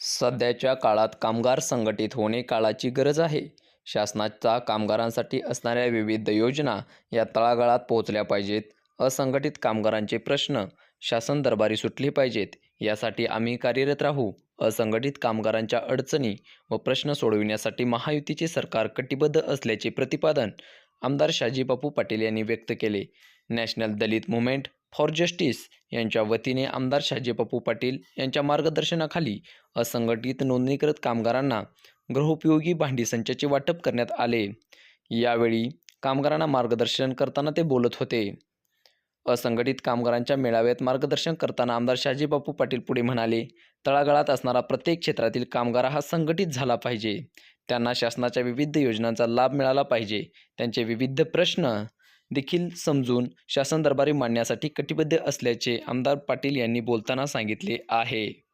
सध्याच्या काळात कामगार संघटित होणे काळाची गरज आहे. शासनाचा कामगारांसाठी असणाऱ्या विविध योजना या तळागाळात पोहोचल्या पाहिजेत. असंघटित कामगारांचे प्रश्न शासन दरबारी सुटले पाहिजेत. यासाठी आम्ही कार्यरत राहू. असंघटित कामगारांच्या अडचणी व प्रश्न सोडविण्यासाठी महायुतीचे सरकार कटिबद्ध असल्याचे प्रतिपादन आमदार शाजीबापू पाटील यांनी व्यक्त केले. National Dalit movement for justice यांच्या वतीने आमदार शाजीपप्पू पाटील यांच्या मार्गदर्शनाखाली असंघटित नोंदणीकृत कामगारांना गृहोपयोगी भांडी संचाचे वाटप करण्यात आले. यावेळी कामगारांना मार्गदर्शन करताना ते बोलत होते. असंघटित कामगारांच्या मेळाव्यात मार्गदर्शन करताना आमदार शाजीबापू पाटील पुढे म्हणाले तळागाळात असणारा प्रत्येक क्षेत्रातील कामगार हा संघटित झाला पाहिजे. त्यांना शासनाच्या विविध योजनांचा लाभ मिळाला पाहिजे. त्यांचे विविध प्रश्न देखील समजून शासन दरबारी मांडण्यासाठी कटिबद्ध असल्याचे आमदार पाटील यांनी बोलताना सांगितले आहे.